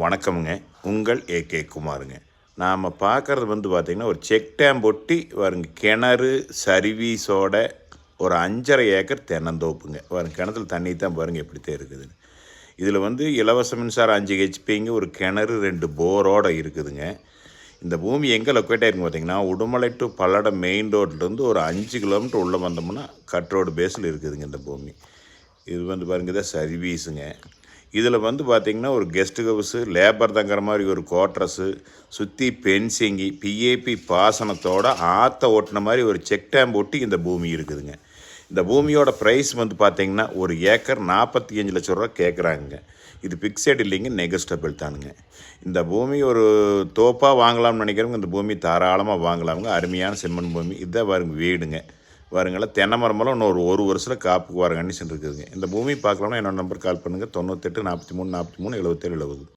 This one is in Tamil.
வணக்கமுங்க. உங்கள் ஏகே குமாருங்க. நாம் பார்க்குறது வந்து பார்த்திங்கன்னா ஒரு செக் டேம் ஒட்டி வருங்க கிணறு சர்வீஸோட ஒரு அஞ்சரை ஏக்கர் தென்னந்தோப்புங்க. வரும் கிணத்துல தண்ணி தான் பாருங்கள் எப்படித்தான் இருக்குதுன்னு இதில் வந்து இலவச மின்சாரம் அஞ்சு ஹெச்பிங்க ஒரு கிணறு ரெண்டு போரோட இருக்குதுங்க. இந்த பூமி எங்கே லொக்கேட் ஆகிருக்குன்னு பார்த்தீங்கன்னா உடுமலை டு பல்லடம் மெயின் ரோட்லேருந்து ஒரு அஞ்சு கிலோமீட்டர் உள்ளே வந்தோம்னா கட் ரோடு பேஸில் இருக்குதுங்க இந்த பூமி. இது வந்து பாருங்க இதான் சர்வீஸுங்க இதில் வந்து பார்த்திங்கன்னா ஒரு கெஸ்ட் ஹவுஸு லேபர் தங்குற மாதிரி ஒரு குவார்ட்ரஸு சுற்றி பென்சிங்கி பிஏபி பாசனத்தோட ஆற்ற ஓட்டின மாதிரி ஒரு செக் டேம் ஒட்டி இந்த பூமி இருக்குதுங்க. இந்த பூமியோட ப்ரைஸ் வந்து பார்த்திங்கன்னா ஒரு ஏக்கர் நாற்பத்தி அஞ்சு லட்ச ரூபா கேட்குறாங்க இது பிக்சட் இல்லைங்க நெகஸ்டபிள் தானுங்க. இந்த பூமி ஒரு தோப்பாக வாங்கலாம்னு நினைக்கிறவங்க இந்த பூமி தாராளமாக வாங்கலாமுங்க. அருமையான செம்மண் பூமி. இதான் பாருங்க வீடுங்க. வருங்கள தென்னை மரமெல்லாம் இன்னொரு ஒரு வருஷத்தில் காப்புக்கு வர கண்டிஷன் இருக்குதுங்க. இந்த பூமி பார்க்கலாம்னா என்னோட நம்பர் கால் பண்ணுங்கள் தொண்ணூத்தெட்டு நாற்பத்தி மூணு நாற்பத்தி மூணு எழுபத்தேழு எழுபது